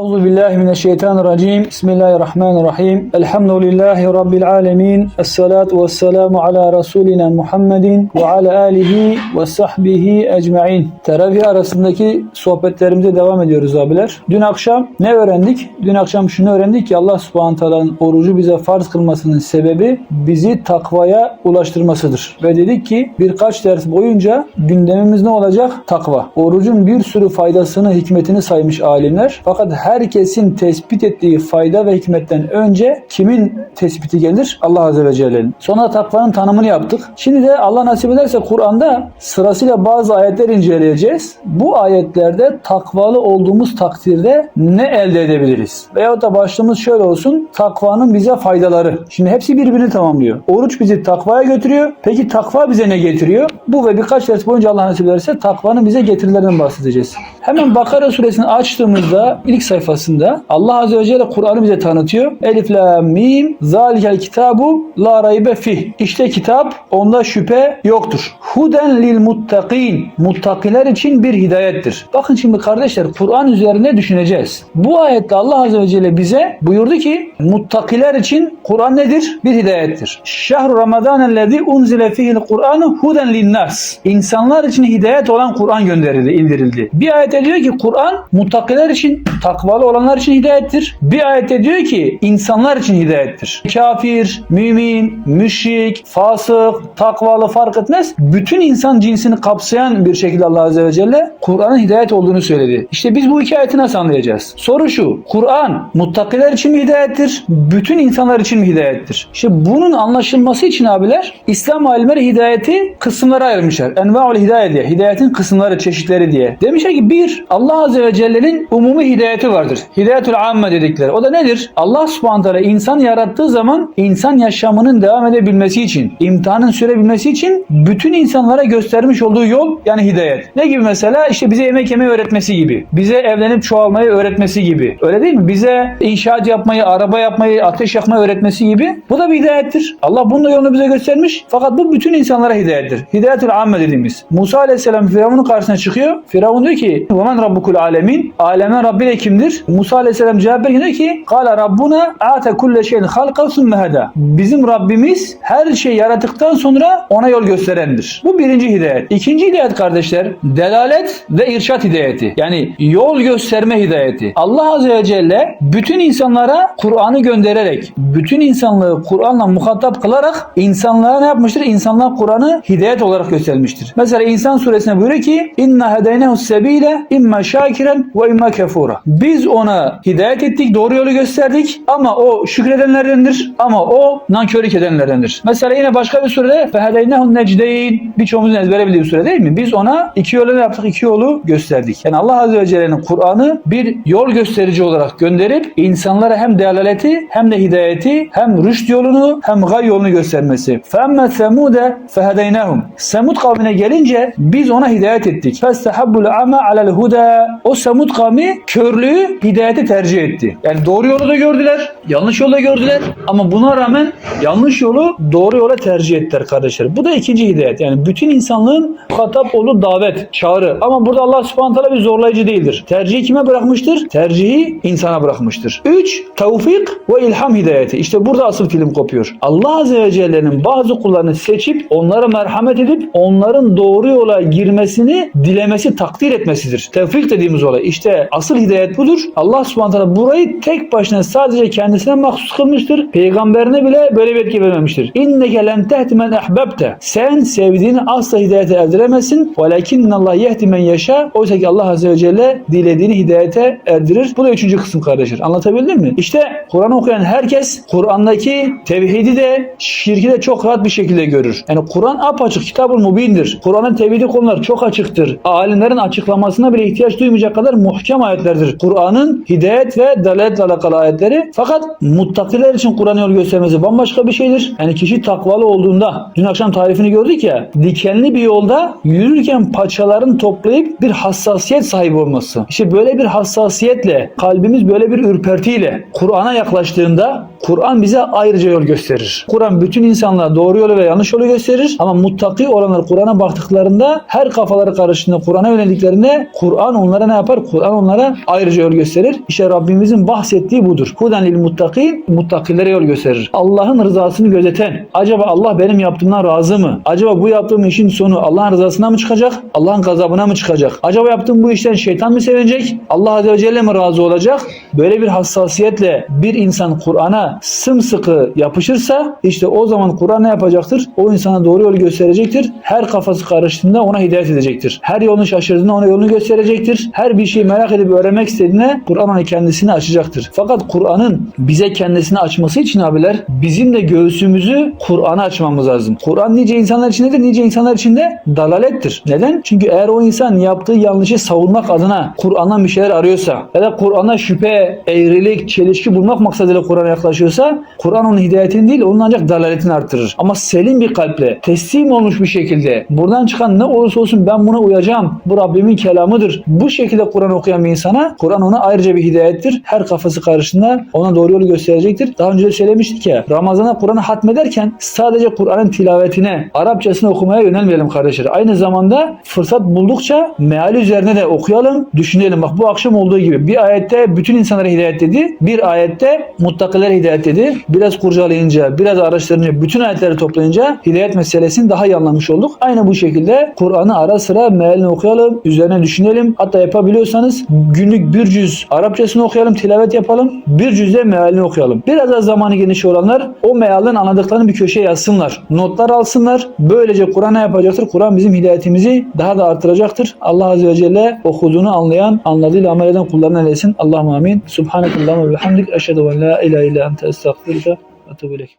Euzu billahi mineşşeytanirracim. Bismillahirrahmanirrahim. Elhamdülillahi rabbil alamin. Essalatu vesselamu ala rasulina Muhammedin ve ala alihi ve sahbihi ecmaîn. Teravih arasındaki sohbetlerimize devam ediyoruz abiler. Dün akşam ne öğrendik? Dün akşam şunu öğrendik ki Allah Subhanahu Teala'nın orucu bize farz kılmasının sebebi bizi takvaya ulaştırmasıdır. Ve dedik ki birkaç ders boyunca gündemimiz ne olacak? Takva. Orucun bir sürü faydasını, hikmetini saymış alimler. Fakat herkesin tespit ettiği fayda ve hikmetten önce kimin tespiti gelir? Allah Azze ve Celle'nin. Sonra takvanın tanımını yaptık. Şimdi de Allah nasip ederse Kur'an'da sırasıyla bazı ayetler inceleyeceğiz. Bu ayetlerde takvalı olduğumuz takdirde ne elde edebiliriz? Veyahut da başlığımız şöyle olsun. Takvanın bize faydaları. Şimdi hepsi birbirini tamamlıyor. Oruç bizi takvaya götürüyor. Peki takva bize ne getiriyor? Bu ve birkaç ders boyunca Allah nasip ederse takvanın bize getirilerinden bahsedeceğiz. Hemen Bakara suresini açtığımızda ilk sayfasında Allah Azze ve Celle Kur'an'ı bize tanıtıyor. Elif la mim zalikel kitabu la raybe fih. İşte kitap onda şüphe yoktur. Huden lil muttakin. Muttakiler için bir hidayettir. Bakın şimdi kardeşler Kur'an üzerine düşüneceğiz. Bu ayette Allah Azze ve Celle bize buyurdu ki muttakiler için Kur'an nedir? Bir hidayettir. Şehru Ramazan ellezî unzile fihil Kur'anu huden linnas. İnsanlar için hidayet olan Kur'an gönderildi, indirildi. Bir ayette diyor ki Kur'an muttakiler için, takvalı olanlar için hidayettir. Bir ayette diyor ki insanlar için hidayettir. Kafir, mümin, müşrik, fasık, takvalı fark etmez. Bütün insan cinsini kapsayan bir şekilde Allah Azze ve Celle Kur'an'ın hidayet olduğunu söyledi. İşte biz bu iki ayeti nasıl anlayacağız? Soru şu. Kur'an muttakiler için mi hidayettir? Bütün insanlar için mi hidayettir? İşte bunun anlaşılması için abiler İslam alimleri hidayeti kısımlara ayırmışlar. Enva'ul hidayet diye. Hidayetin kısımları, çeşitleri diye. Demişler ki bir Allah Azze ve Celle'nin umumi hidayeti vardır. Hidayetül amme dedikleri. O da nedir? Allah subhanahu insan yarattığı zaman insan yaşamının devam edebilmesi için, imtihanın sürebilmesi için bütün insanlara göstermiş olduğu yol yani hidayet. Ne gibi mesela? İşte bize yemek yemeyi öğretmesi gibi. Bize evlenip çoğalmayı öğretmesi gibi. Öyle değil mi? Bize inşaat yapmayı, araba yapmayı, ateş yakmayı öğretmesi gibi. Bu da bir hidayettir. Allah bunun da yolunu bize göstermiş. Fakat bu bütün insanlara hidayettir. Hidayetül amme dediğimiz. Musa aleyhisselam Firavun'un karşısına çıkıyor. Firavun diyor ki: "Ve men rabbukul alemin?" Aleme Rabbi de kimdir? kimdir? Musa Aleyhisselam cevap veriyor ki Kala Rabbuna ate kulle şeyin halka sümme. Bizim Rabbimiz her şeyi yaratıktan sonra ona yol gösterendir. Bu birinci hidayet. İkinci hidayet kardeşler delalet ve irşat hidayeti. Yani yol gösterme hidayeti. Allah Azze ve Celle bütün insanlara Kur'an'ı göndererek, bütün insanlığı Kur'an'la muhatap kılarak insanlara ne yapmıştır? İnsanlar Kur'an'ı hidayet olarak göstermiştir. Mesela İnsan suresine buyuruyor ki inna hedeynehu sebile imma şakiren ve imma kefura. Biz ona hidayet ettik, doğru yolu gösterdik ama o şükredenlerdendir ama o nankörlük edenlerdendir. Mesela yine başka bir surede fehedeynehu necdeyn birçoğumuzun ezbere bildiği bir sure değil mi? Biz ona iki yolu ne yaptık? İki yolu gösterdik. Yani Allah Azze ve Celle'nin Kur'an'ı bir yol gösterici olarak gönderip insanlara hem delaleti hem de hidayeti hem rüşt yolunu hem gay yolunu göstermesi. فَاَمَّا ثَمُودَ فَهَدَيْنَهُمْ Semud kavmine gelince biz ona hidayet ettik. فَاسْتَحَبُّ الْعَمَى عَلَى الْهُدَى O Semud kavmi körlüğü hidayeti tercih etti. Yani doğru yolu da gördüler, yanlış yolu da gördüler ama buna rağmen yanlış yolu doğru yola tercih ettiler kardeşler. Bu da ikinci hidayet. Yani bütün insanlığın muhatap olur davet, çağrı. Ama burada Allah subhanahu bir zorlayıcı değildir. Tercihi kime bırakmıştır? Tercihi insana bırakmıştır. 3. Tevfik ve ilham hidayeti. İşte burada asıl film kopuyor. Allah Azze ve Celle'nin bazı kullarını seçip onlara merhamet edip onların doğru yola girmesini dilemesi, takdir etmesidir. Tevfik dediğimiz olay. İşte asıl hidayet budur. Allah subhanahu burayı tek başına sadece kendisine mahsus kılmıştır. Peygamberine bile böyle bir etki vermemiştir. İnneke len tehdi men ehbebte. Sen sevdiğini asla hidayete erdiremezsin. Velakinne Allah yehdi men yaşa. Oysa ki Allah Azze ve Celle dilediğini hidayete erdirir. Bu da üçüncü kısım kardeşler. Anlatabildim mi? İşte Kur'an okuyan herkes Kur'an'daki tevhidi de şirki de çok rahat bir şekilde görür. Yani Kur'an apaçık, kitabul mubindir. Kur'an'ın tevhidi konular çok açıktır. Alimlerin açıklamasına bile ihtiyaç duymayacak kadar muhkem ayetlerdir. Kur'an'ın hidayet ve dalaletle alakalı ayetleri. Fakat muttakiler için Kur'an yol göstermesi bambaşka bir şeydir. Yani kişi takvalı olduğunda, dün akşam tarifini gördük ya, dikenli bir yolda yürürken paçaların toplayıp bir hassasiyet sahibi olması. İşte böyle bir hassasiyetle, kalbimiz böyle bir ürpertiyle Kur'an'a yaklaştığında Kur'an bize ayrıca yol gösterir. Kur'an bütün insanlara doğru yolu ve yanlış yolu gösterir. Ama muttaki olanlar Kur'an'a baktıklarında her kafaları karıştığında Kur'an'a yöneldiklerinde Kur'an onlara ne yapar? Kur'an onlara ayrıca yol yol gösterir? İşte Rabbimizin bahsettiği budur. Huden lil muttakin, muttakilere yol gösterir. Allah'ın rızasını gözeten, acaba Allah benim yaptığımdan razı mı? Acaba bu yaptığım işin sonu Allah'ın rızasına mı çıkacak? Allah'ın gazabına mı çıkacak? Acaba yaptığım bu işten şeytan mı sevinecek? Allah Azze ve Celle mi razı olacak? Böyle bir hassasiyetle bir insan Kur'an'a sımsıkı yapışırsa işte o zaman Kur'an ne yapacaktır? O insana doğru yolu gösterecektir. Her kafası karıştığında ona hidayet edecektir. Her yolunu şaşırdığında ona yolunu gösterecektir. Her bir şeyi merak edip öğrenmek istediğinde Kur'an kendisini açacaktır. Fakat Kur'an'ın bize kendisini açması için abiler bizim de göğsümüzü Kur'an'a açmamız lazım. Kur'an nice insanlar içindedir, nice insanlar içinde dalalettir. Neden? Çünkü eğer o insan yaptığı yanlışı savunmak adına Kur'an'dan bir şeyler arıyorsa ya da Kur'an'a şüphe, eğrilik, çelişki bulmak maksadıyla Kur'an'a yaklaşıyorsa Kur'an onun hidayetini değil onun ancak dalaletini arttırır. Ama selim bir kalple teslim olmuş bir şekilde buradan çıkan ne olursa olsun ben buna uyacağım. Bu Rabbimin kelamıdır. Bu şekilde Kur'an okuyan bir insana Kur'an ona ayrıca bir hidayettir. Her kafası karışında ona doğru yolu gösterecektir. Daha önce de söylemiştik ya Ramazan'a Kur'an'ı hatmederken sadece Kur'an'ın tilavetine, Arapçasını okumaya yönelmeyelim kardeşler. Aynı zamanda fırsat buldukça meali üzerine de okuyalım, düşünelim. Bak bu akşam olduğu gibi bir ayette bütün insanlara hidayet dedi. Bir ayette muttakilere hidayet dedi. Biraz kurcalayınca, biraz araştırınca, bütün ayetleri toplayınca hidayet meselesini daha iyi anlamış olduk. Aynı bu şekilde Kur'an'ı ara sıra mealini okuyalım, üzerine düşünelim. Hatta yapabiliyorsanız günlük bir cüz Arapçasını okuyalım, tilavet yapalım. Bir cüzde mealini okuyalım. Biraz daha zamanı geniş olanlar o mealin anladıklarını bir köşeye yazsınlar. Notlar alsınlar. Böylece Kur'an'a yapacaktır. Kur'an bizim hidayetimizi daha da artıracaktır. Allah Azze ve Celle okuduğunu anlayan, anladığıyla amel eden kullarına eylesin. Allah'ım amin. Subhanakallahumma ve bihamdik. Eşhedü en la ilahe illa ente estağfirullah ve.